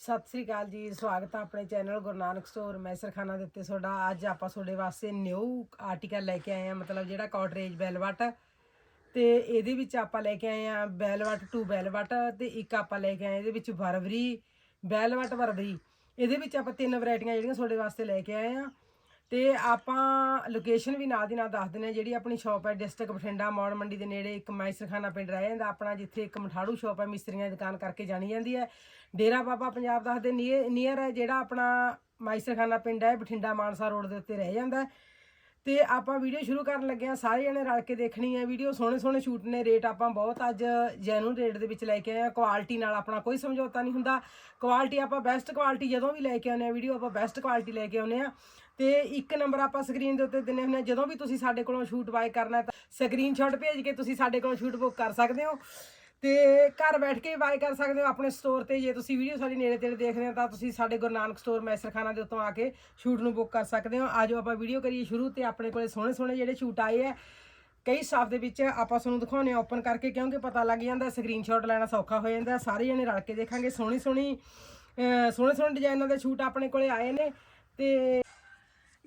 ਸਤਿ ਸ੍ਰੀ ਅਕਾਲ ਜੀ, ਸਵਾਗਤ ਹੈ ਆਪਣੇ ਚੈਨਲ ਗੁਰੂ ਨਾਨਕ ਸਟੋਰ। ਮੈਸਰਖਾਨਾ ਦੇ ਉੱਤੇ ਤੁਹਾਡਾ, ਅੱਜ ਆਪਾਂ ਤੁਹਾਡੇ ਵਾਸਤੇ ਨਿਊ ਆਰਟੀਕਲ ਲੈ ਕੇ ਆਏ ਆ ਮਤਲਬ ਜਿਹੜਾ ਕਾਟਰੇਜ ਬੈਲਵਟ ਤੇ ਇਹਦੇ ਵਿੱਚ ਆਪਾਂ ਲੈ ਕੇ ਆਏ ਆ ਬੈਲਵਟ ਟੂ ਬੈਲਵਟ ਤੇ ਇੱਕ ਆਪਾਂ ਲੈ ਕੇ ਆਏ ਇਹਦੇ ਵਿੱਚ ਵਰਵਰੀ ਬੈਲਵਟ ਵਰਵਰੀ। ਇਹਦੇ ਵਿੱਚ ਆਪਾਂ ਤਿੰਨ ਵੈਰਾਈਟੀਆਂ ਜਿਹੜੀਆਂ ਤੁਹਾਡੇ ਵਾਸਤੇ ਲੈ ਕੇ ਆਏ ਆ ਤੇ ਆਪਾਂ ਲੋਕੇਸ਼ਨ ਵੀ ਨਾਲ ਦੀ ਨਾਲ ਦੱਸ ਦਿੰਦੇ ਹਾਂ, ਜਿਹੜੀ ਆਪਣੀ ਸ਼ਾਪ ਹੈ ਡਿਸਟ੍ਰਿਕਟ ਬਠਿੰਡਾ, ਮੌੜ ਮੰਡੀ ਦੇ ਨੇੜੇ ਇੱਕ ਮੈਸਰਖਾਨਾ ਪਿੰਡ ਰਹਿ ਜਾਂਦਾ, ਆਪਣਾ ਜਿੱਥੇ ਇੱਕ ਮਠਾੜੂ ਸ਼ਾਪ ਹੈ, ਮਿਸਤਰੀਆਂ ਦੀ ਦੁਕਾਨ ਕਰਕੇ ਜਾਣੀ ਜਾਂਦੀ ਹੈ। ਡੇਰਾ ਬਾਬਾ ਪੰਜਾਬ ਦੱਸਦੇ ਨੀਅਰ ਹੈ ਜਿਹੜਾ ਆਪਣਾ ਮੈਸਰਖਾਨਾ ਪਿੰਡ ਹੈ, ਬਠਿੰਡਾ ਮਾਨਸਾ ਰੋਡ ਦੇ ਉੱਤੇ ਰਹਿ ਜਾਂਦਾ ਤੇ ਆਪਾਂ ਵੀਡੀਓ ਸ਼ੁਰੂ ਕਰਨ ਲੱਗੇ ਆ ਸਾਰੇ ਜਣੇ ਰਲ ਕੇ ਦੇਖਣੀ ਹੈ ਵੀਡੀਓ। ਸੋਹਣੇ ਸੋਹਣੇ ਸ਼ੂਟ ਨੇ, ਰੇਟ ਆਪਾਂ ਬਹੁਤ ਅੱਜ ਜੈਨੂਨ ਰੇਟ ਦੇ ਵਿੱਚ ਲੈ ਕੇ ਆਏ ਆ ਕੁਆਲਿਟੀ ਨਾਲ ਆਪਣਾ ਕੋਈ ਸਮਝੌਤਾ ਨਹੀਂ ਹੁੰਦਾ। ਕੁਆਲਿਟੀ ਆਪਾਂ ਬੈਸਟ ਕੁਆਲਿਟੀ ਜਦੋਂ ਵੀ ਲੈ ਕੇ ਆਉਂਦੇ ਆ ਵੀਡੀਓ, ਆਪਾਂ ਬੈਸਟ ਕੁਆਲਿਟੀ ਲੈ ਕੇ ਆਉਂਦੇ ਆ ਤੇ ਇੱਕ ਨੰਬਰ ਆਪਾਂ ਸਕਰੀਨ ਦੇ ਉੱਤੇ ਦਿੰਨੇ ਹੁੰਦੇ ਆ ਜਦੋਂ ਵੀ ਤੁਸੀਂ ਸਾਡੇ ਕੋਲੋਂ ਸ਼ੂਟ ਬਾਏ ਕਰਨਾ ਤਾਂ ਸਕਰੀਨਸ਼ਾਟ ਭੇਜ ਕੇ ਤੁਸੀਂ ਸਾਡੇ ਕੋਲੋਂ ਸ਼ੂਟ ਬੁੱਕ ਕਰ ਸਕਦੇ ਹੋ। ਤੇ ਘਰ ਬੈਠ ਕੇ ਬਾਏ ਕਰ ਸਕਦੇ ਹੋ ਆਪਣੇ ਸਟੋਰ ਤੇ। ਜੇ ਤੁਸੀਂ ਵੀਡੀਓ ਸਾਡੀ ਨੇੜੇ ਤੇੜੇ ਦੇਖਦੇ ਹੋ ਤਾਂ ਤੁਸੀਂ ਸਾਡੇ ਗੁਰੂ ਨਾਨਕ ਸਟੋਰ ਮੈਸਰਖਾਨਾ ਦੇ ਉੱਤੋਂ ਆ ਕੇ ਸ਼ੂਟ ਨੂੰ ਬੁੱਕ ਕਰ ਸਕਦੇ ਹੋ। ਆਜੋ ਆਪਾਂ ਵੀਡੀਓ ਕਰੀਏ ਸ਼ੁਰੂ ਤੇ ਆਪਣੇ ਕੋਲੇ ਸੋਹਣੇ ਸੋਹਣੇ ਜਿਹੜੇ ਸ਼ੂਟ ਆਏ ਆ, ਕਈ ਸਟਾਫ ਦੇ ਵਿੱਚ ਆਪਾਂ ਤੁਹਾਨੂੰ ਦਿਖਾਉਣੇ ਆ ਓਪਨ ਕਰਕੇ ਕਿਉਂਕਿ ਪਤਾ ਲੱਗ ਜਾਂਦਾ ਸਕਰੀਨਸ਼ਾਟ ਲੈਣਾ ਸੌਖਾ ਹੋ ਜਾਂਦਾ, ਸਾਰੇ ਜਣੇ ਰਲ ਕੇ ਦੇਖਾਂਗੇ। ਸੋਹਣੀ ਸੋਹਣੀ ਸੋਹਣੇ ਸੋਹਣੇ ਡਿਜ਼ਾਈਨਾਂ ਦੇ ਸ਼ੂਟ ਆਪਣੇ ਕੋਲੇ ਆਏ ਨੇ ਤੇ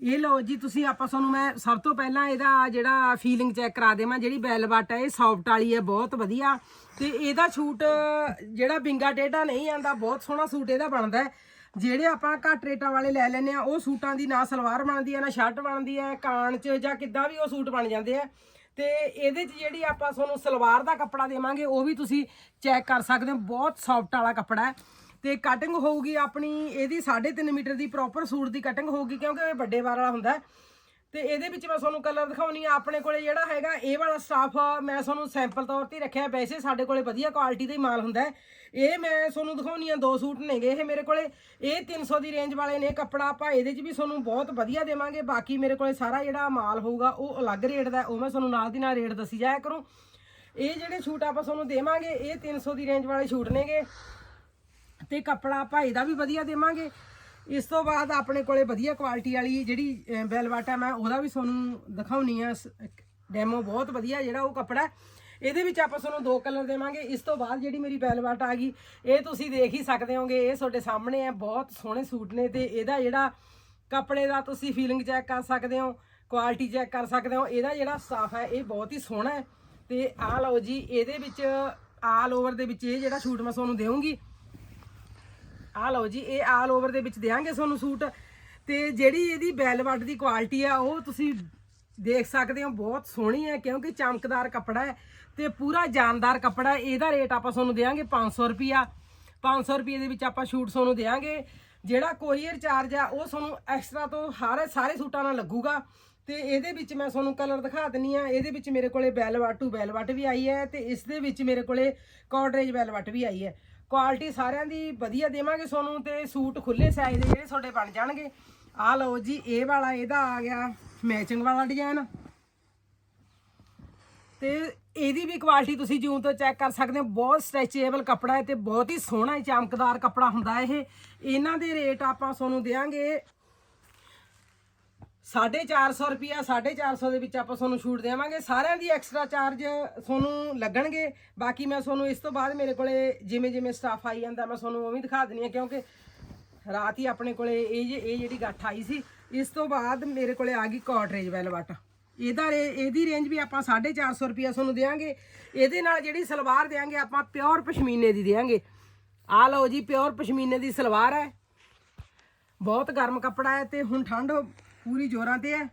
ਇਹ ਲਓ ਜੀ, ਤੁਸੀਂ ਆਪਾਂ ਤੁਹਾਨੂੰ ਮੈਂ ਸਭ ਤੋਂ ਪਹਿਲਾਂ ਇਹਦਾ ਜਿਹੜਾ ਫੀਲਿੰਗ ਚੈੱਕ ਕਰਾ ਦੇਵਾਂ, ਜਿਹੜੀ ਬੈਲਵਟ ਹੈ ਇਹ ਸੌਫਟ ਵਾਲੀ ਹੈ ਬਹੁਤ ਵਧੀਆ। ਤੇ ਇਹਦਾ ਛੂਟ ਜਿਹੜਾ ਬਿੰਗਾ ਟੇਢਾ ਨਹੀਂ ਆਂਦਾ, ਬਹੁਤ ਸੋਹਣਾ ਸੂਟ ਇਹਦਾ ਬਣਦਾ ਜਿਹੜੇ ਆਪਾਂ ਘੱਟ ਰੇਟਾਂ ਵਾਲੇ ਲੈ ਲੈਨੇ ਆ, ਉਹ ਸੂਟਾਂ ਦੀ ਨਾ ਸਲਵਾਰ ਬਣਦੀ ਹੈ ਨਾ ਸ਼ਰਟ ਬਣਦੀ ਹੈ ਕਾਣ 'ਚ ਜਾਂ ਕਿੱਦਾਂ ਵੀ ਉਹ ਸੂਟ ਬਣ ਜਾਂਦੇ ਆ। ਤੇ ਇਹਦੇ 'ਚ ਜਿਹੜੀ ਆਪਾਂ ਤੁਹਾਨੂੰ ਸਲਵਾਰ ਦਾ ਕੱਪੜਾ ਦੇਵਾਂਗੇ, ਉਹ ਵੀ ਤੁਸੀਂ ਚੈੱਕ ਕਰ ਸਕਦੇ ਹੋ, ਬਹੁਤ ਸੌਫਟ ਵਾਲਾ ਕੱਪੜਾ ਹੈ। ਤੇ ਕਟਿੰਗ ਹੋਊਗੀ ਆਪਣੀ, ਇਹਦੀ 3.5 ਮੀਟਰ ਦੀ ਪ੍ਰੋਪਰ ਸੂਟ ਦੀ ਕਟਿੰਗ ਹੋਊਗੀ, ਕਿਉਂਕਿ ਇਹ ਵੱਡੇ ਵਾਰ ਵਾਲਾ ਹੁੰਦਾ ਹੈ। ਤੇ ਇਹਦੇ ਵਿੱਚ ਮੈਂ ਤੁਹਾਨੂੰ ਕਲਰ ਦਿਖਾਉਣੀ ਆ, ਆਪਣੇ ਕੋਲੇ ਜਿਹੜਾ ਹੈਗਾ, ਇਹ ਵਾਲਾ ਸਟਾਫ ਮੈਂ ਤੁਹਾਨੂੰ ਸੈਂਪਲ ਤੌਰ ਤੇ ਰੱਖਿਆ, ਵੈਸੇ ਸਾਡੇ ਕੋਲੇ ਵਧੀਆ ਕੁਆਲਿਟੀ ਦਾ ਹੀ ਮਾਲ ਹੁੰਦਾ ਇਹ ਮੈਂ ਤੁਹਾਨੂੰ ਦਿਖਾਉਣੀ ਆ, ਦੋ ਸੂਟ ਨੇਗੇ ਇਹ ਮੇਰੇ ਕੋਲੇ। ਇਹ 300 ਦੀ ਰੇਂਜ ਵਾਲੇ ਨੇ ਕੱਪੜਾ, ਆਪਾਂ ਇਹਦੇ 'ਚ ਵੀ ਤੁਹਾਨੂੰ ਬਹੁਤ ਵਧੀਆ ਦੇਵਾਂਗੇ, ਬਾਕੀ ਮੇਰੇ ਕੋਲੇ ਸਾਰਾ ਜਿਹੜਾ ਮਾਲ ਹੋਊਗਾ, ਉਹ ਅਲੱਗ ਰੇਟ ਦਾ ਉਹ ਮੈਂ ਤੁਹਾਨੂੰ ਨਾਲ ਦੀ ਨਾਲ ਰੇਟ ਦੱਸੀ ਜਾਇਆ ਕਰੂੰ। ਇਹ ਜਿਹੜੇ ਸੂਟ ਆਪਾਂ ਤੁਹਾਨੂੰ ਦੇਵਾਂਗੇ, ਇਹ 300 ਦੀ ਰੇਂਜ ਵਾਲੇ ਸੂਟ ਨੇਗੇ। ਤੇ ਕੱਪੜਾ ਭਾਈ ਦਾ ਵੀ ਵਧੀਆ ਦੇਵਾਂਗੇ। ਇਸ ਤੋਂ ਬਾਅਦ ਆਪਣੇ ਕੋਲੇ ਵਧੀਆ ਕੁਆਲਿਟੀ ਵਾਲੀ ਜਿਹੜੀ ਬੈਲਵਾਟ ਹੈ ਮੈਂ ਉਹਦਾ ਵੀ ਤੁਹਾਨੂੰ ਦਿਖਾਉਣੀ ਆ। ਡੈਮੋ ਬਹੁਤ ਵਧੀਆ ਜਿਹੜਾ ਉਹ ਕੱਪੜਾ ਇਹਦੇ ਵਿੱਚ ਆਪਾਂ ਤੁਹਾਨੂੰ ਦੋ ਕਲਰ ਦੇਵਾਂਗੇ। ਇਸ ਤੋਂ ਬਾਅਦ ਜਿਹੜੀ ਮੇਰੀ ਬੈਲਵਾਟ ਆ ਗਈ, ਇਹ ਤੁਸੀਂ ਦੇਖ ਹੀ ਸਕਦੇ ਹੋਗੇ, ਇਹ ਤੁਹਾਡੇ ਸਾਹਮਣੇ ਹੈ, ਬਹੁਤ ਸੋਹਣੇ ਸੂਟ ਨੇ ਤੇ ਇਹਦਾ ਜਿਹੜਾ ਕੱਪੜੇ ਦਾ ਤੁਸੀਂ ਫੀਲਿੰਗ ਚੈੱਕ ਕਰ ਸਕਦੇ ਹੋ ਕੁਆਲਿਟੀ ਚੈੱਕ ਕਰ ਸਕਦੇ ਹੋ। ਇਹਦਾ ਜਿਹੜਾ ਸਟਾਫ ਹੈ, ਇਹ ਬਹੁਤ ਹੀ ਸੋਹਣਾ ਹੈ। ਤੇ ਆਹ ਲਓ ਜੀ, ਇਹਦੇ ਵਿੱਚ ਆਲ ਓਵਰ ਦੇ ਵਿੱਚ ਇਹ ਜਿਹੜਾ ਸੂਟ ਮੈਂ ਤੁਹਾਨੂੰ ਦੇਵਾਂਗੀ ਆਹ ਲਓ ਜੀ, ਇਹ ਆਲ ਓਵਰ ਦੇ ਵਿੱਚ ਦੇਾਂਗੇ ਤੁਹਾਨੂੰ ਸੂਟ। ਤੇ ਜਿਹੜੀ ਇਹਦੀ ਬੈਲਵਟ ਦੀ ਕੁਆਲਿਟੀ ਆ, ਉਹ ਤੁਸੀਂ ਦੇਖ ਸਕਦੇ ਹੋ, ਬਹੁਤ ਸੋਹਣੀ ਹੈ, ਕਿਉਂਕਿ ਚਮਕਦਾਰ ਕੱਪੜਾ ਹੈ ਤੇ ਪੂਰਾ ਜਾਨਦਾਰ ਕੱਪੜਾ ਇਹਦਾ ਰੇਟ ਆਪਾਂ ਤੁਹਾਨੂੰ ਦੇਾਂਗੇ 500 ਰੁਪਿਆ 500 ਰੁਪਏ ਦੇ ਵਿੱਚ ਆਪਾਂ ਸ਼ੂਟ ਤੁਹਾਨੂੰ ਦੇਾਂਗੇ ਜਿਹੜਾ ਕੋਰੀਅਰ ਚਾਰਜ ਆ, ਉਹ ਤੁਹਾਨੂੰ ਐਕਸਟਰਾ ਤੋਂ ਹਰ ਸਾਰੇ ਸੂਟਾਂ ਨਾਲ ਲੱਗੂਗਾ। ਤੇ ਇਹਦੇ ਵਿੱਚ ਮੈਂ ਤੁਹਾਨੂੰ ਕਲਰ ਦਿਖਾ ਦਿੰਨੀ ਆ। ਇਹਦੇ ਵਿੱਚ ਮੇਰੇ ਕੋਲੇ ਬੈਲਵਟ ਟੂ ਬੈਲਵਟ ਵੀ ਆਈ ਹੈ ਤੇ ਇਸ ਦੇ ਵਿੱਚ ਮੇਰੇ ਕੋਲੇ ਕਾਟਰੇਜ ਬੈਲਵਟ ਵੀ ਆਈ ਹੈ। ਕੁਆਲਿਟੀ ਸਾਰਿਆਂ ਦੀ ਵਧੀਆ ਦੇਵਾਂਗੇ ਤੁਹਾਨੂੰ ਤੇ ਸੂਟ ਖੁੱਲੇ ਸਾਈਜ਼ ਦੇ ਜਿਹੜੇ ਤੁਹਾਡੇ ਬਣ ਜਾਣਗੇ। ਆਹ ਲਓ ਜੀ, ਇਹ ਵਾਲਾ, ਇਹਦਾ ਆ ਗਿਆ ਮੈਚਿੰਗ ਵਾਲਾ ਡਿਜ਼ਾਈਨ ਤੇ ਇਹਦੀ ਵੀ ਕੁਆਲਿਟੀ ਤੁਸੀਂ ਜੂਮ ਤੋਂ ਚੈੱਕ ਕਰ ਸਕਦੇ ਹੋ, ਬਹੁਤ ਸਟ੍ਰੈਚੇਬਲ ਕੱਪੜਾ ਹੈ ਤੇ ਬਹੁਤ ਹੀ ਸੋਹਣਾ ਚਮਕਦਾਰ ਕੱਪੜਾ ਹੁੰਦਾ ਇਹ। ਇਹਨਾਂ ਦੇ ਰੇਟ ਆਪਾਂ ਤੁਹਾਨੂੰ ਦੇਵਾਂਗੇ 450 ਰੁਪਿਆ 450 ਦੇ ਵਿੱਚ ਆਪਾਂ ਤੁਹਾਨੂੰ ਛੂਟ ਦੇਵਾਂਗੇ। ਸਾਰਿਆਂ ਦੀ ਐਕਸਟਰਾ ਚਾਰਜ ਤੁਹਾਨੂੰ ਲੱਗਣਗੇ। ਬਾਕੀ ਮੈਂ ਤੁਹਾਨੂੰ ਇਸ ਤੋਂ ਬਾਅਦ ਮੇਰੇ ਕੋਲੇ ਜਿਵੇਂ ਜਿਵੇਂ ਸਟਾਫ ਆਈ ਜਾਂਦਾ, ਮੈਂ ਤੁਹਾਨੂੰ ਉਹ ਵੀ ਦਿਖਾ ਦਿੰਨੀ ਆ ਕਿਉਂਕਿ ਰਾਤ ਹੀ ਆਪਣੇ ਕੋਲੇ ਇਹ ਜੇ- ਇਹ ਜਿਹੜੀ ਗੱਠ ਆਈ ਸੀ, ਇਸ ਤੋਂ ਬਾਅਦ ਮੇਰੇ ਕੋਲੇ ਆ ਗਈ ਕਾਟਰੇਜ ਵੈਲਵਟ ਇਹਦਾ ਰੇ ਇਹਦੀ ਰੇਂਜ ਵੀ ਆਪਾਂ 450 ਰੁਪਿਆ ਤੁਹਾਨੂੰ ਦੇਵਾਂਗੇ। ਇਹਦੇ ਨਾਲ ਜਿਹੜੀ ਸਲਵਾਰ ਦੇਵਾਂਗੇ, ਆਪਾਂ ਪਿਓਰ ਪਸ਼ਮੀਨੇ ਦੀ ਦੇਵਾਂਗੇ। ਆ ਲਓ ਜੀ ਪਿਓਰ ਪਸ਼ਮੀਨੇ ਦੀ ਸਲਵਾਰ ਹੈ। ਬਹੁਤ ਗਰਮ ਕੱਪੜਾ ਹੈ ਤੇ ਹੁਣ ਠੰਡ ਪੂਰੀ ਜੋਰਾਂ ਤੇ ਹੈ।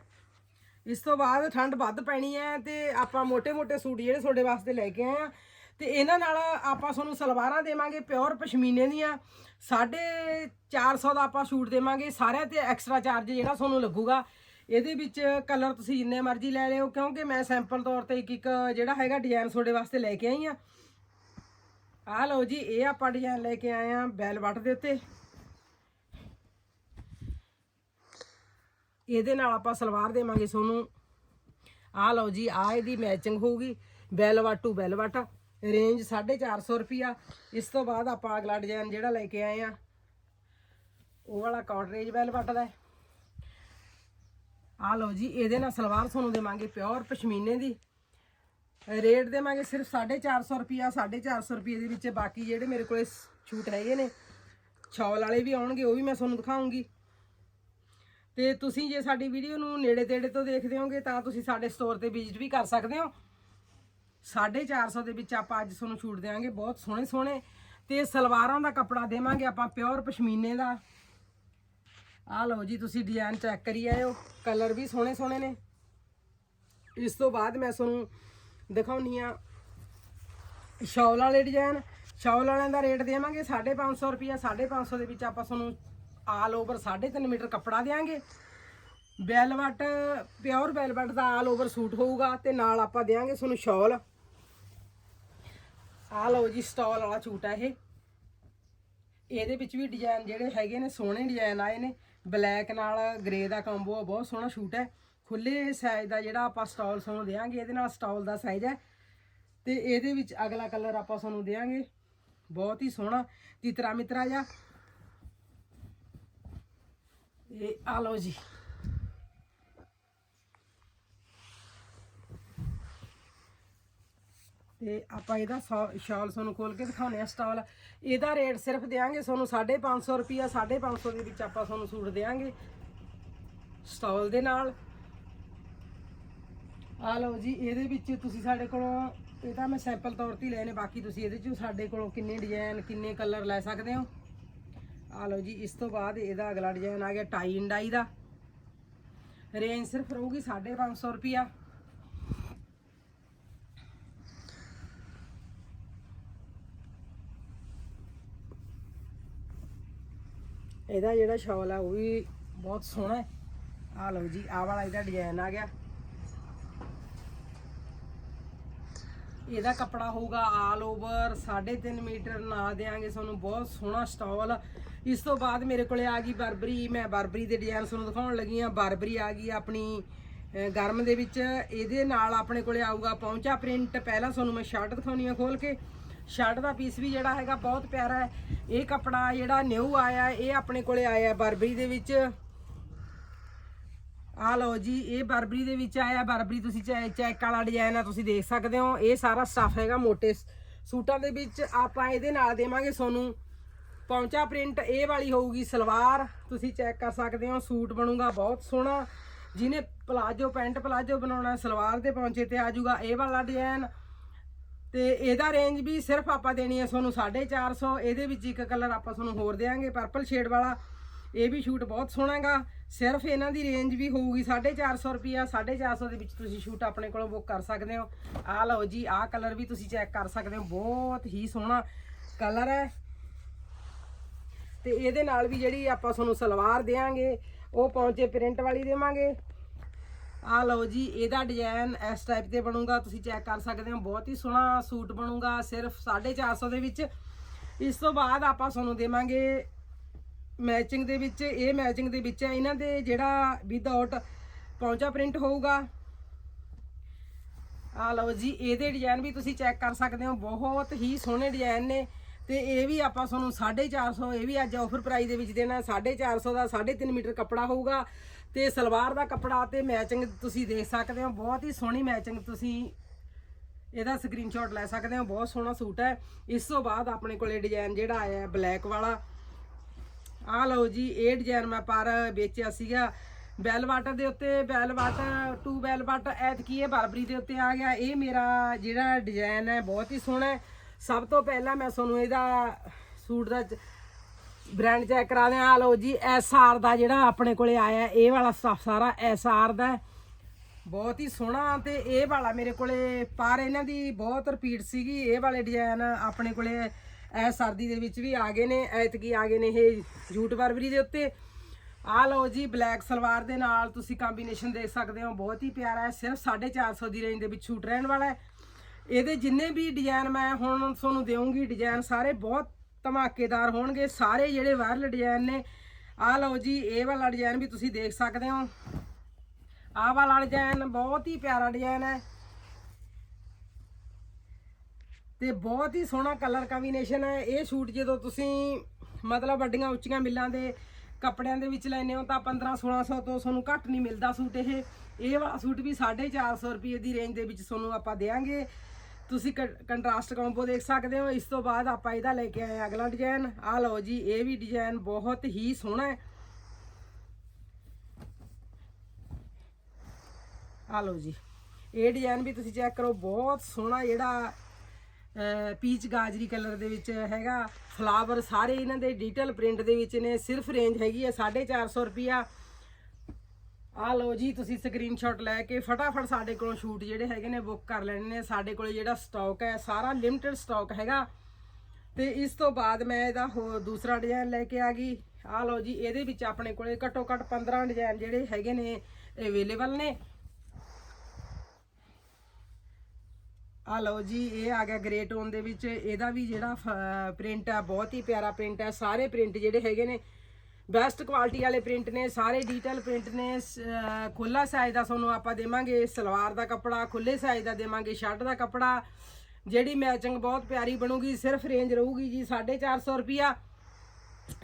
ਇਸ ਤੋਂ ਬਾਅਦ ਠੰਡ ਵੱਧ ਪੈਣੀ ਹੈ ਤੇ ਆਪਾਂ ਮੋٹے-ਮੋٹے ਸੂਟ ਜਿਹੜੇ ਤੁਹਾਡੇ ਵਾਸਤੇ ਲੈ ਕੇ ਆਏ ਆ ਤੇ ਇਹਨਾਂ ਨਾਲ ਆਪਾਂ ਤੁਹਾਨੂੰ ਸਲਵਾਰਾਂ ਦੇਵਾਂਗੇ ਪਿਓਰ ਪਸ਼ਮੀਨੇ ਦੀਆਂ। 450 ਦਾ ਆਪਾਂ ਸੂਟ ਦੇਵਾਂਗੇ। ਸਾਰਿਆਂ ਤੇ ਐਕਸਟਰਾ ਚਾਰਜ ਜਿਹੜਾ ਤੁਹਾਨੂੰ ਲੱਗੂਗਾ। ਇਹਦੇ ਵਿੱਚ ਕਲਰ ਤੁਸੀਂ ਜਿੰਨੇ ਮਰਜ਼ੀ ਲੈ ਲਿਓ, ਕਿਉਂਕਿ ਮੈਂ ਸੈਂਪਲ ਤੌਰ ਤੇ ਇੱਕ ਇੱਕ ਜਿਹੜਾ ਹੈਗਾ ਡਿਜ਼ਾਈਨ ਤੁਹਾਡੇ ਵਾਸਤੇ ਲੈ ਕੇ ਆਈ ਆ ਆ ਲਓ ਜੀ, ਇਹ ਆਪਾਂ ਡਿਜ਼ਾਈਨ ਲੈ ਕੇ ਆਏ ਆ ਬੈਲ ਵੱਟ ਦੇ ਉੱਤੇ। ਇਹਦੇ ਨਾਲ ਆਪਾਂ ਸਲਵਾਰ ਦੇਵਾਂਗੇ ਤੁਹਾਨੂੰ ਆ ਲਓ ਜੀ ਆ ਇਹਦੀ ਮੈਚਿੰਗ ਹੋਊਗੀ। ਬੈਲਵਟ ਟੂ ਬੈਲਵਟ ਰੇਂਜ 450 ਰੁਪਿਆ ਇਸ ਤੋਂ ਬਾਅਦ ਆਪਾਂ ਅਗਲਾ ਡਿਜ਼ਾਈਨ ਜਿਹੜਾ ਲੈ ਕੇ ਆਏ ਆ, ਉਹ ਵਾਲਾ ਕਾਟਰੇਜ ਬੈਲਵਟ ਦਾ ਆ ਲਓ ਜੀ, ਇਹਦੇ ਨਾਲ ਸਲਵਾਰ ਤੁਹਾਨੂੰ ਦੇਵਾਂਗੇ ਪਿਓਰ ਪਸ਼ਮੀਨੇ ਦੀ। ਰੇਟ ਦੇਵਾਂਗੇ ਸਿਰਫ 450 ਰੁਪਿਆ 450 ਰੁਪਏ ਦੇ ਵਿੱਚ। ਬਾਕੀ ਜਿਹੜੇ ਮੇਰੇ ਕੋਲੇ ਛੂਟ ਹੈਗੇ ਨੇ, ਸ਼ਾਲ ਵਾਲੇ ਵੀ ਆਉਣਗੇ, ਉਹ ਵੀ ਮੈਂ ਤੁਹਾਨੂੰ ਦਿਖਾਉਂਗੀ। ਤੇ ਤੁਸੀਂ ਜੇ ਸਾਡੀ ਵੀਡੀਓ ਨੂੰ ਨੇੜੇ ਤੇੜੇ ਤੋਂ ਦੇਖਦੇ ਹੋਗੇ ਤਾਂ ਤੁਸੀਂ ਸਾਡੇ ਸਟੋਰ ਤੇ ਵਿਜ਼ਿਟ ਵੀ ਕਰ ਸਕਦੇ ਹੋ। 450 ਦੇ ਵਿੱਚ ਆਪਾਂ ਅੱਜ ਤੁਹਾਨੂੰ ਛੂਟ ਦੇਵਾਂਗੇ ਬਹੁਤ ਸੋਹਣੇ ਸੋਹਣੇ। ਤੇ ਸਲਵਾਰਾਂ ਦਾ ਕੱਪੜਾ ਦੇਵਾਂਗੇ ਆਪਾਂ ਪਿਓਰ ਪਸ਼ਮੀਨੇ ਦਾ। ਆ ਲਓ ਜੀ, ਤੁਸੀਂ ਡਿਜ਼ਾਈਨ ਚੈੱਕ ਕਰੀ ਆਇਓ ਕਲਰ ਵੀ ਸੋਹਣੇ ਸੋਹਣੇ ਨੇ। ਇਸ ਤੋਂ ਬਾਅਦ ਮੈਂ ਤੁਹਾਨੂੰ ਦਿਖਾਉਣੀ ਆ ਸ਼ਾਲ ਵਾਲੇ ਡਿਜ਼ਾਈਨ ਸ਼ਾਲ ਵਾਲਿਆਂ ਦਾ ਰੇਟ ਦੇਵਾਂਗੇ 550 ਰੁਪਿਆ 550 ਦੇ ਵਿੱਚ ਆਪਾਂ ਤੁਹਾਨੂੰ ਆਲ ਓਵਰ 3.5 ਮੀਟਰ ਕੱਪੜਾ ਦੇਵਾਂਗੇ ਵੈਲਵਟ ਪਿਓਰ ਵੈਲਵਟ ਦਾ ਆਲ ਓਵਰ ਸੂਟ ਹੋਊਗਾ ਤੇ ਨਾਲ ਆਪਾਂ ਦੇਵਾਂਗੇ ਤੁਹਾਨੂੰ ਸ਼ਾਲ। ਆ ਲਓ ਜੀ, ਸਟਾਲ ਵਾਲਾ ਸੂਟ ਆ ਇਹ। ਇਹਦੇ ਵਿੱਚ ਵੀ ਡਿਜ਼ਾਈਨ ਜਿਹੜੇ ਹੈਗੇ ਨੇ, ਸੋਹਣੇ ਡਿਜ਼ਾਈਨ ਆਏ ਨੇ। ਬਲੈਕ ਨਾਲ ਗ੍ਰੇ ਦਾ ਕੰਬੋ ਆ, ਬਹੁਤ ਸੋਹਣਾ ਸੂਟ ਹੈ। ਖੁੱਲੇ ਸਾਈਜ਼ ਦਾ ਜਿਹੜਾ ਆਪਾਂ ਸਟਾਲ ਤੁਹਾਨੂੰ ਦੇਵਾਂਗੇ ਇਹਦੇ ਨਾਲ ਸਟਾਲ ਦਾ ਸਾਈਜ਼ ਹੈ। ਤੇ ਇਹਦੇ ਵਿੱਚ ਅਗਲਾ ਕਲਰ ਆਪਾਂ ਤੁਹਾਨੂੰ ਦੇਵਾਂਗੇ ਬਹੁਤ ਹੀ ਸੋਹਣਾ, ਤਿਤਰਾ ਮਿਤਰਾ ਜਿਹਾ। ਇਹ ਆ ਲਓ ਜੀ। ਤੇ ਆਪਾਂ ਇਹਦਾ ਸਾ- ਸ਼ਾਲ ਤੁਹਾਨੂੰ ਖੋਲ ਕੇ ਦਿਖਾਉਣੇ ਆ ਸਟਾਲ। ਇਹਦਾ ਰੇਟ ਸਿਰਫ ਦੇਾਂਗੇ ਤੁਹਾਨੂੰ 550 ਰੁਪਿਆ 550 ਦੇ ਵਿੱਚ ਆਪਾਂ ਤੁਹਾਨੂੰ ਸੂਟ ਦੇਾਂਗੇ ਸਟਾਲ ਦੇ ਨਾਲ। ਆ ਲਓ ਜੀ, ਇਹਦੇ ਵਿੱਚ ਤੁਸੀਂ ਸਾਡੇ ਕੋਲੋਂ, ਇਹ ਤਾਂ ਮੈਂ ਸੈਂਪਲ ਤੌਰ ਤੇ ਹੀ ਲਏ ਨੇ, ਬਾਕੀ ਤੁਸੀਂ ਇਹਦੇ ਚੋਂ ਸਾਡੇ ਕੋਲੋਂ ਕਿੰਨੇ ਡਿਜ਼ਾਈਨ, ਕਿੰਨੇ ਕਲਰ ਲੈ ਸਕਦੇ ਹੋ? ਆ ਲਓ ਜੀ, ਇਸ ਤੋਂ ਬਾਅਦ ਇਹਦਾ ਅਗਲਾ ਡਿਜ਼ਾਈਨ ਆ ਗਿਆ ਟਾਈ ਐਂਡ ਡਾਈ ਦਾ। ਰੇਂਜ ਸਿਰਫ ਰਹੂਗੀ 550 ਰੁਪਿਆ ਇਹਦਾ ਜਿਹੜਾ ਸ਼ਾਲ ਆ, ਉਹ ਵੀ ਬਹੁਤ ਸੋਹਣਾ ਹੈ। ਆ ਲਓ ਜੀ ਆ ਵਾਲਾ ਇਹਦਾ ਡਿਜ਼ਾਈਨ ਆ ਗਿਆ। ਇਹਦਾ ਕੱਪੜਾ ਹੋਊਗਾ ਆਲ ਓਵਰ 3.5 ਮੀਟਰ ਨਾ ਦੇਾਂਗੇ ਤੁਹਾਨੂੰ ਬਹੁਤ ਸੋਹਣਾ ਸਟਾਲ ਇਸ ਤੋਂ ਬਾਅਦ ਮੇਰੇ ਕੋਲੇ ਆ ਗਈ ਬਰਬਰੀ, ਮੈਂ ਬਰਬਰੀ ਦੇ ਡਿਜ਼ਾਈਨ ਤੁਹਾਨੂੰ ਦਿਖਾਉਣ ਲੱਗੀ ਆ ਬਰਬਰੀ ਆ ਗਈ ਆਪਣੀ ਗਰਮ ਦੇ ਵਿੱਚ। ਇਹਦੇ ਨਾਲ ਆਪਣੇ ਕੋਲੇ ਆਊਗਾ ਪੌਂਚਾ ਪ੍ਰਿੰਟ ਪਹਿਲਾਂ ਤੁਹਾਨੂੰ ਮੈਂ ਸ਼ਰਟ ਦਿਖਾਉਣੀ ਆ ਖੋਲ ਕੇ। ਸ਼ਰਟ ਦਾ ਪੀਸ ਵੀ ਜਿਹੜਾ ਹੈਗਾ ਬਹੁਤ ਪਿਆਰਾ ਹੈ। ਇਹ ਕੱਪੜਾ ਜਿਹੜਾ ਨਿਊ ਆਇਆ, ਇਹ ਆਪਣੇ ਕੋਲੇ ਆਇਆ ਬਰਬਰੀ ਦੇ ਵਿੱਚ। ਆ ਲਓ ਜੀ, ਇਹ ਬਰਬਰੀ ਦੇ ਵਿੱਚ ਆਇਆ। ਬਰਬਰੀ ਤੁਸੀਂ ਚੈੱਕ ਵਾਲਾ ਡਿਜ਼ਾਈਨ ਆ, ਤੁਸੀਂ ਦੇਖ ਸਕਦੇ ਹੋ। ਇਹ ਸਾਰਾ ਸਟਫ ਹੈਗਾ ਮੋਟੇ ਸੂਟਾਂ ਦੇ ਵਿੱਚ। ਆਪਾਂ ਇਹਦੇ ਨਾਲ ਦੇਵਾਂਗੇ ਤੁਹਾਨੂੰ ਪੌਂਚਾ ਪ੍ਰਿੰਟ, ਇਹ ਵਾਲੀ ਹੋਊਗੀ ਸਲਵਾਰ। ਤੁਸੀਂ ਚੈੱਕ ਕਰ ਸਕਦੇ ਹੋ, ਸੂਟ ਬਣੂਗਾ ਬਹੁਤ ਸੋਹਣਾ। ਜਿਹਨੇ ਪਲਾਜੋ, ਪੈਂਟ ਪਲਾਜੋ ਬਣਾਉਣਾ, ਸਲਵਾਰ ਦੇ ਪੌਂਚੇ ਤੇ ਆ ਜਾਊਗਾ ਇਹ ਵਾਲਾ ਡਿਜ਼ਾਈਨ ਤੇ ਇਹਦਾ ਰੇਂਜ ਵੀ ਸਿਰਫ ਆਪਾਂ ਦੇਣੀ ਹੈ ਤੁਹਾਨੂੰ 450 ਇਹਦੇ ਵਿੱਚ ਇੱਕ ਕਲਰ ਆਪਾਂ ਤੁਹਾਨੂੰ ਹੋਰ ਦੇਵਾਂਗੇ ਪਰਪਲ ਸ਼ੇਡ ਵਾਲਾ। ਇਹ ਵੀ ਸ਼ੂਟ ਬਹੁਤ ਸੋਹਣਾ ਹੈਗਾ। ਸਿਰਫ ਇਹਨਾਂ ਦੀ ਰੇਂਜ ਵੀ ਹੋਊਗੀ 450 ਰੁਪਿਆ 450 ਦੇ ਵਿੱਚ ਤੁਸੀਂ ਸ਼ੂਟ ਆਪਣੇ ਕੋਲੋਂ ਬੁੱਕ ਕਰ ਸਕਦੇ ਹੋ। ਆ ਲਓ ਜੀ, ਆਹ ਕਲਰ ਵੀ ਤੁਸੀਂ ਚੈੱਕ ਕਰ ਸਕਦੇ ਹੋ, ਬਹੁਤ ਹੀ ਸੋਹਣਾ ਕਲਰ ਹੈ। ਤੇ ਇਹਦੇ ਨਾਲ ਵੀ ਜਿਹੜੀ ਆਪਾਂ ਤੁਹਾਨੂੰ ਸਲਵਾਰ ਦੇਵਾਂਗੇ ਉਹ ਪੌਂਚੇ ਪ੍ਰਿੰਟ ਵਾਲੀ ਦੇਵਾਂਗੇ। ਆ ਲਓ ਜੀ, ਇਹਦਾ ਡਿਜ਼ਾਈਨ ਇਸ ਟਾਈਪ ਤੇ ਬਣੂਗਾ, ਤੁਸੀਂ ਚੈੱਕ ਕਰ ਸਕਦੇ ਹੋ, ਬਹੁਤ ਹੀ ਸੋਹਣਾ ਸੂਟ ਬਣੂਗਾ, ਸਿਰਫ 450 ਦੇ ਵਿੱਚ। ਇਸ ਤੋਂ ਬਾਅਦ ਆਪਾਂ ਤੁਹਾਨੂੰ ਦੇਵਾਂਗੇ ਮੈਚਿੰਗ ਦੇ ਵਿੱਚ, ਇਹ ਮੈਚਿੰਗ ਦੇ ਵਿੱਚ ਹੈ, ਇਹਨਾਂ ਦੇ ਜਿਹੜਾ ਵਿਦਆਊਟ ਪੌਂਚਾ ਪ੍ਰਿੰਟ ਹੋਊਗਾ। ਆ ਲਓ ਜੀ, ਇਹਦੇ ਡਿਜ਼ਾਈਨ ਵੀ ਤੁਸੀਂ ਚੈੱਕ ਕਰ ਸਕਦੇ ਹੋ, ਬਹੁਤ ਹੀ ਸੋਹਣੇ ਡਿਜ਼ਾਈਨ ਨੇ। ਤੇ ਇਹ ਵੀ ਆਪਾਂ ਤੁਹਾਨੂੰ 450 ਇਹ ਵੀ ਅੱਜ ਆਫਰ ਪ੍ਰਾਈਸ ਦੇ ਵਿੱਚ ਦੇਣਾ 450 ਦਾ 3.5 ਮੀਟਰ ਕੱਪੜਾ ਹੋਊਗਾ। ਤੇ ਸਲਵਾਰ ਦਾ ਕੱਪੜਾ ਤੇ ਮੈਚਿੰਗ ਤੁਸੀਂ ਦੇਖ ਸਕਦੇ ਹੋ, ਬਹੁਤ ਹੀ ਸੋਹਣੀ ਮੈਚਿੰਗ ਤੁਸੀਂ ਇਹਦਾ ਸਕਰੀਨਸ਼ਾਟ ਲੈ ਸਕਦੇ ਹੋ, ਬਹੁਤ ਸੋਹਣਾ ਸੂਟ ਹੈ। ਇਸ ਤੋਂ ਬਾਅਦ ਆਪਣੇ ਕੋਲੇ ਡਿਜ਼ਾਈਨ ਜਿਹੜਾ ਆਇਆ ਬਲੈਕ ਵਾਲਾ। ਆ ਲਓ ਜੀ, ਇਹ ਡਿਜ਼ਾਈਨ ਮੈਂ ਪਰ ਵੇਚਿਆ ਸੀਗਾ। ਬੈਲਵਾਟ ਦੇ ਉੱਤੇ ਬੈਲਵਾਟ ਟੂ ਬੈਲਵਾਟ ਐਤਕੀ ਹੈ ਬਰਬਰੀ ਦੇ ਉੱਤੇ ਆ ਗਿਆ। ਇਹ ਮੇਰਾ ਜਿਹੜਾ ਡਿਜ਼ਾਈਨ ਹੈ, ਬਹੁਤ ਹੀ ਸੋਹਣਾ ਹੈ। ਸਭ ਤੋਂ ਪਹਿਲਾਂ ਮੈਂ ਤੁਹਾਨੂੰ ਇਹਦਾ ਸੂਟ ਦਾ ਬ੍ਰਾਂਡ ਚੈੱਕ ਕਰਾ ਦਿਆਂ। ਆ ਲਓ ਜੀ ਐਸ ਆਰ ਦਾ ਜਿਹੜਾ ਆਪਣੇ ਕੋਲੇ ਆਇਆ, ਇਹ ਵਾਲਾ ਸਟਫ ਸਾਰਾ ਐਸ ਆਰ ਦਾ ਬਹੁਤ ਹੀ ਸੋਹਣਾ ਤੇ ਇਹ ਵਾਲਾ ਮੇਰੇ ਕੋਲੇ, ਪਰ ਇਹਨਾਂ ਦੀ ਬਹੁਤ ਰਿਪੀਟ ਸੀਗੀ। ਇਹ ਵਾਲੇ ਡਿਜ਼ਾਈਨ ਆਪਣੇ ਕੋਲੇ ਐ ਸਰਦੀ ਦੇ ਵਿੱਚ ਵੀ ਆ ਗਏ ਨੇ, ਐਤਕੀ ਆ ਗਏ ਨੇ ਇਹ ਜੂਟ ਬਰਬਰੀ ਦੇ ਉੱਤੇ। ਆ ਲਓ ਜੀ ਬਲੈਕ ਸਲਵਾਰ ਦੇ ਨਾਲ ਤੁਸੀਂ ਕੰਬੀਨੇਸ਼ਨ ਦੇਖ ਸਕਦੇ ਹੋ। ਬਹੁਤ ਹੀ ਪਿਆਰਾ ਹੈ, ਸਿਰਫ 450 ਦੀ ਰੇਂਜ ਦੇ ਵਿੱਚ ਸ਼ੂਟ ਰਹਿਣ ਵਾਲਾ ਹੈ। ਇਹਦੇ ਜਿੰਨੇ ਵੀ ਡਿਜ਼ਾਈਨ ਮੈਂ ਹੁਣ ਤੁਹਾਨੂੰ ਦੇਵਾਂਗੀ ਡਿਜ਼ਾਈਨ ਸਾਰੇ ਬਹੁਤ ਧਮਾਕੇਦਾਰ ਹੋਣਗੇ। ਸਾਰੇ ਜਿਹੜੇ ਵਾਇਰਲ ਡਿਜ਼ਾਈਨ ਨੇ ਆ ਲਓ ਜੀ, ਇਹ ਵਾਲਾ ਡਿਜ਼ਾਈਨ ਵੀ ਤੁਸੀਂ ਦੇਖ ਸਕਦੇ ਹੋ। ਆਹ ਵਾਲਾ ਡਿਜ਼ਾਈਨ ਬਹੁਤ ਹੀ ਪਿਆਰਾ ਡਿਜ਼ਾਈਨ ਹੈ। ਤੇ ਬਹੁਤ ਹੀ ਸੋਹਣਾ ਕਲਰ ਕੰਬੀਨੇਸ਼ਨ ਹੈ। ਇਹ ਸੂਟ ਜਦੋਂ ਤੁਸੀਂ ਮਤਲਬ ਵੱਡੀਆਂ ਉੱਚੀਆਂ ਮਿੱਲਾਂ ਦੇ ਕੱਪੜਿਆਂ ਦੇ ਵਿੱਚ ਲੈਨੇ ਹੋ, ਤਾਂ 15 1600 ਤੋਂ ਤੁਹਾਨੂੰ ਘੱਟ ਨਹੀਂ ਮਿਲਦਾ ਸੂਟ ਇਹ। ਇਹ ਵਾਲਾ ਸੂਟ ਵੀ 450 ਰੁਪਏ ਦੀ ਰੇਂਜ ਦੇ ਵਿੱਚ ਤੁਹਾਨੂੰ ਆਪਾਂ ਦੇਾਂਗੇ ਤੁਸੀਂ ਕੰਟਰਾਸਟ ਕੰਬੋ ਦੇਖ ਸਕਦੇ ਹੋ। ਇਸ ਤੋਂ ਬਾਅਦ ਆਪਾਂ ਇਹਦਾ ਲੈ ਕੇ ਆਏ ਹਾਂ ਅਗਲਾ ਡਿਜ਼ਾਈਨ ਆ ਲਓ ਜੀ, ਇਹ ਵੀ ਡਿਜ਼ਾਈਨ ਬਹੁਤ ਹੀ ਸੋਹਣਾ ਹੈ। ਆ ਲਓ ਜੀ, ਇਹ ਡਿਜ਼ਾਈਨ ਵੀ ਤੁਸੀਂ ਚੈੱਕ ਕਰੋ, ਬਹੁਤ ਸੋਹਣਾ ਜਿਹੜਾ ਪੀਚ ਗਾਜਰੀ ਕਲਰ ਦੇ ਵਿੱਚ ਹੈਗਾ। ਫਲਾਵਰ ਸਾਰੇ ਇਹਨਾਂ ਦੇ ਡਿਟੇਲ ਪ੍ਰਿੰਟ ਦੇ ਵਿੱਚ ਨੇ, ਸਿਰਫ ਰੇਂਜ ਹੈਗੀ ਹੈ 450 ਰੁਪਿਆ ਆ ਲਓ ਜੀ, ਤੁਸੀਂ ਸਕਰੀਨਸ਼ਾਟ ਲੈ ਕੇ ਫਟਾਫਟ ਸਾਡੇ ਕੋਲੋਂ ਸ਼ੂਟ ਜਿਹੜੇ ਹੈਗੇ ਨੇ ਬੁੱਕ ਕਰ ਲੈਣੇ ਨੇ। ਸਾਡੇ ਕੋਲੇ ਜਿਹੜਾ ਸਟਾਕ ਹੈ, ਸਾਰਾ ਲਿਮਟਿਡ ਸਟਾਕ ਹੈਗਾ। ਤੇ ਇਸ ਤੋਂ ਬਾਅਦ ਮੈਂ ਇਹਦਾ ਹੋਰ ਦੂਸਰਾ ਡਿਜ਼ਾਈਨ ਲੈ ਕੇ ਆ ਗਈ। ਆ ਲਓ ਜੀ, ਇਹਦੇ ਵਿੱਚ ਆਪਣੇ ਕੋਲੇ ਘੱਟੋ ਘੱਟ 15 ਡਿਜ਼ਾਈਨ ਜਿਹੜੇ ਹੈਗੇ ਨੇ ਅਵੇਲੇਬਲ ਨੇ। ਆ ਲਓ ਜੀ, ਇਹ ਆ ਗਿਆ ਗ੍ਰੇ ਟੋਨ ਦੇ ਵਿੱਚ। ਇਹਦਾ ਵੀ ਜਿਹੜਾ ਪ੍ਰਿੰਟ ਆ, ਬਹੁਤ ਹੀ ਪਿਆਰਾ ਪ੍ਰਿੰਟ ਹੈ ਸਾਰੇ ਪ੍ਰਿੰਟ ਜਿਹੜੇ ਹੈਗੇ ਨੇ ਬੈਸਟ ਕੁਆਲਿਟੀ ਵਾਲੇ ਪ੍ਰਿੰਟ ਨੇ, ਸਾਰੇ ਡਿਟੇਲ ਪ੍ਰਿੰਟ ਨੇ ਖੁੱਲਾ ਸਾਈਜ਼ ਦਾ ਤੁਹਾਨੂੰ ਆਪਾਂ ਦੇਵਾਂਗੇ, ਸਲਵਾਰ ਦਾ ਕੱਪੜਾ ਖੁੱਲੇ ਸਾਈਜ਼ ਦਾ ਦੇਵਾਂਗੇ ਸ਼ਰਟ ਦਾ ਕੱਪੜਾ। ਜਿਹੜੀ ਮੈਚਿੰਗ ਬਹੁਤ ਪਿਆਰੀ ਬਣੂਗੀ, ਸਿਰਫ ਰੇਂਜ ਰਹੂਗੀ ਜੀ 450 ਰੁਪਿਆ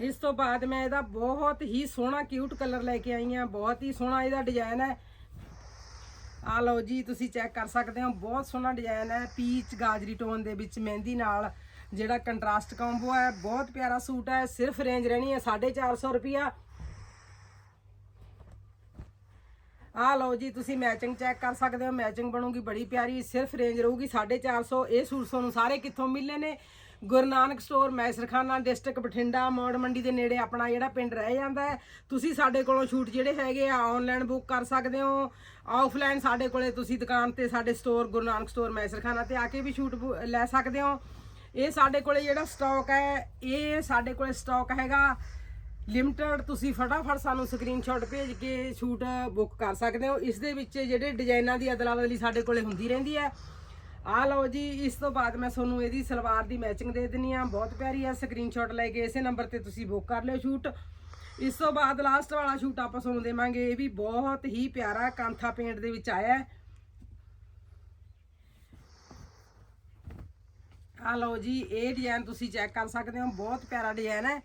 ਇਸ ਤੋਂ ਬਾਅਦ ਮੈਂ ਇਹਦਾ ਬਹੁਤ ਹੀ ਸੋਹਣਾ ਕਿਊਟ ਕਲਰ ਲੈ ਕੇ ਆਈ ਹਾਂ, ਬਹੁਤ ਹੀ ਸੋਹਣਾ ਇਹਦਾ ਡਿਜ਼ਾਈਨ ਹੈ। ਆ ਲਓ ਜੀ, ਤੁਸੀਂ ਚੈੱਕ ਕਰ ਸਕਦੇ ਹੋ, ਬਹੁਤ ਸੋਹਣਾ ਡਿਜ਼ਾਈਨ ਹੈ ਪੀਚ ਗਾਜਰੀ ਟੋਨ ਦੇ ਵਿੱਚ, ਮਹਿੰਦੀ ਨਾਲ। ਜਿਹੜਾ ਕੰਟਰਾਸਟ ਕੰਬੋ ਹੈ, ਬਹੁਤ ਪਿਆਰਾ ਸੂਟ ਹੈ, ਸਿਰਫ ਰੇਂਜ ਰਹਿਣੀ ਹੈ 450 ਰੁਪਿਆ ਆ ਲਓ ਜੀ, ਤੁਸੀਂ ਮੈਚਿੰਗ ਚੈੱਕ ਕਰ ਸਕਦੇ ਹੋ ਮੈਚਿੰਗ ਬਣੂਗੀ ਬੜੀ ਪਿਆਰੀ, ਸਿਰਫ ਰੇਂਜ ਰਹੂਗੀ 450 ਇਹ ਸੂਟ ਤੁਹਾਨੂੰ ਸਾਰੇ ਕਿੱਥੋਂ ਮਿਲਨੇ ਨੇ? ਗੁਰੂ ਨਾਨਕ ਸਟੋਰ ਮੈਸਰਖਾਨਾ ਡਿਸਟ੍ਰਿਕਟ ਬਠਿੰਡਾ, ਮੌੜ ਮੰਡੀ ਦੇ ਨੇੜੇ ਆਪਣਾ ਜਿਹੜਾ ਪਿੰਡ ਰਹਿ ਜਾਂਦਾ ਹੈ। ਤੁਸੀਂ ਸਾਡੇ ਕੋਲੋਂ ਸ਼ੂਟ ਜਿਹੜੇ ਹੈਗੇ ਆ ਆਨਲਾਈਨ ਬੁੱਕ ਕਰ ਸਕਦੇ ਹੋ। ਆਫਲਾਈਨ ਸਾਡੇ ਕੋਲੇ ਤੁਸੀਂ ਦੁਕਾਨ ਤੇ ਸਾਡੇ ਸਟੋਰ ਗੁਰੂ ਨਾਨਕ ਸਟੋਰ ਮੈਸਰਖਾਨਾ ਤੇ ਆ ਕੇ ਵੀ ਸ਼ੂਟ ਬੁ- ਲੈ ਸਕਦੇ ਹੋ। ਇਹ ਸਾਡੇ ਕੋਲੇ ਜਿਹੜਾ ਸਟਾਕ ਹੈ, ਇਹ ਸਾਡੇ ਕੋਲੇ ਸਟਾਕ ਹੈਗਾ। ਲਿਮਟਿਡ ਤੁਸੀਂ ਫਟਾਫਟ ਸਾਨੂੰ ਸਕਰੀਨਸ਼ਾਟ ਭੇਜ ਕੇ ਸ਼ੂਟ ਬੁੱਕ ਕਰ ਸਕਦੇ ਹੋ। ਇਸ ਦੇ ਵਿੱਚ ਜਿਹੜੇ ਡਿਜ਼ਾਈਨਾਂ ਦੀ ਅਦਲਾ ਬਦਲੀ ਸਾਡੇ ਕੋਲੇ ਹੁੰਦੀ ਰਹਿੰਦੀ ਹੈ। ਆ ਲਓ ਜੀ, ਇਸ ਤੋਂ ਬਾਅਦ ਮੈਂ ਤੁਹਾਨੂੰ ਇਹਦੀ ਸਲਵਾਰ ਦੀ ਮੈਚਿੰਗ ਦੇ ਦਿੰਨੀ ਆ ਬਹੁਤ ਪਿਆਰੀ ਹੈ ਸਕਰੀਨਸ਼ਾਟ ਲੈ ਕੇ ਇਸੇ ਨੰਬਰ ਤੇ ਤੁਸੀਂ ਬੁੱਕ ਕਰ ਲਿਓ ਸ਼ੂਟ ਇਸ ਤੋਂ ਬਾਅਦ ਲਾਸਟ ਵਾਲਾ ਸ਼ੂਟ ਆਪਾਂ ਤੁਹਾਨੂੰ ਦੇਵਾਂਗੇ। ਇਹ ਵੀ ਬਹੁਤ ਹੀ ਪਿਆਰਾ ਕਾਂਥਾ ਪੇਂਟ ਦੇ ਵਿੱਚ ਆਇਆ ਹੈ। ਆ ਲਓ ਜੀ, ਇਹ ਡਿਜ਼ਾਈਨ ਤੁਸੀਂ ਚੈੱਕ ਕਰ ਸਕਦੇ ਹੋ, ਬਹੁਤ ਪਿਆਰਾ ਡਿਜ਼ਾਈਨ ਹੈ।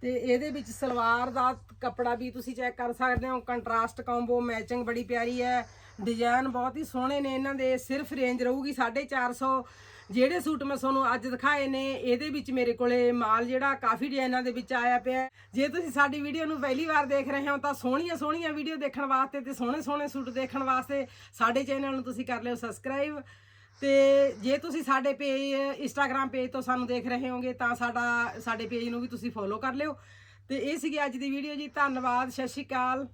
ਤੇ ਇਹਦੇ ਵਿੱਚ ਸਲਵਾਰ ਦਾ ਕੱਪੜਾ ਵੀ ਤੁਸੀਂ ਚੈੱਕ ਕਰ ਸਕਦੇ ਹੋ ਕੰਟਰਾਸਟ ਕੰਬੋ ਮੈਚਿੰਗ ਬੜੀ ਪਿਆਰੀ ਹੈ। ਡਿਜ਼ਾਈਨ ਬਹੁਤ ਹੀ ਸੋਹਣੇ ਨੇ ਇਹਨਾਂ ਦੇ, ਸਿਰਫ ਰੇਂਜ ਰਹੂਗੀ 450 ਜਿਹੜੇ ਸੂਟ ਮੈਂ ਤੁਹਾਨੂੰ ਅੱਜ ਦਿਖਾਏ ਨੇ, ਇਹਦੇ ਵਿੱਚ ਮੇਰੇ ਕੋਲੇ ਮਾਲ ਜਿਹੜਾ ਕਾਫੀ ਡਿਜ਼ਾਈਨਾਂ ਦੇ ਵਿੱਚ ਆਇਆ ਪਿਆ ਜੇ ਤੁਸੀਂ ਸਾਡੀ ਵੀਡੀਓ ਨੂੰ ਪਹਿਲੀ ਵਾਰ ਦੇਖ ਰਹੇ ਹੋ, ਤਾਂ ਸੋਹਣੀਆਂ ਸੋਹਣੀਆਂ ਵੀਡੀਓ ਦੇਖਣ ਵਾਸਤੇ ਤੇ ਸੋਹਣੇ ਸੋਹਣੇ ਸੂਟ ਦੇਖਣ ਵਾਸਤੇ ਸਾਡੇ ਚੈਨਲ ਨੂੰ ਤੁਸੀਂ ਕਰ ਲਿਓ ਸਬਸਕ੍ਰਾਈਬ ਤੇ ਜੇ ਤੁਸੀਂ ਸਾਡੇ ਪੇਜ ਇੰਸਟਾਗ੍ਰam ਪੇਜ ਤੋਂ ਸਾਨੂੰ ਦੇਖ ਰਹੇ ਹੋਗੇ, ਤਾਂ ਸਾਡਾ, ਸਾਡੇ ਪੇਜ ਨੂੰ ਵੀ ਤੁਸੀਂ ਫੋਲੋ ਕਰ ਲਿਓ। ਤੇ ਇਹ ਸੀਗੀ ਅੱਜ ਦੀ ਵੀਡੀਓ ਜੀ। ਧੰਨਵਾਦ, ਸਤਿ ਸ਼੍ਰੀ ਅਕਾਲ।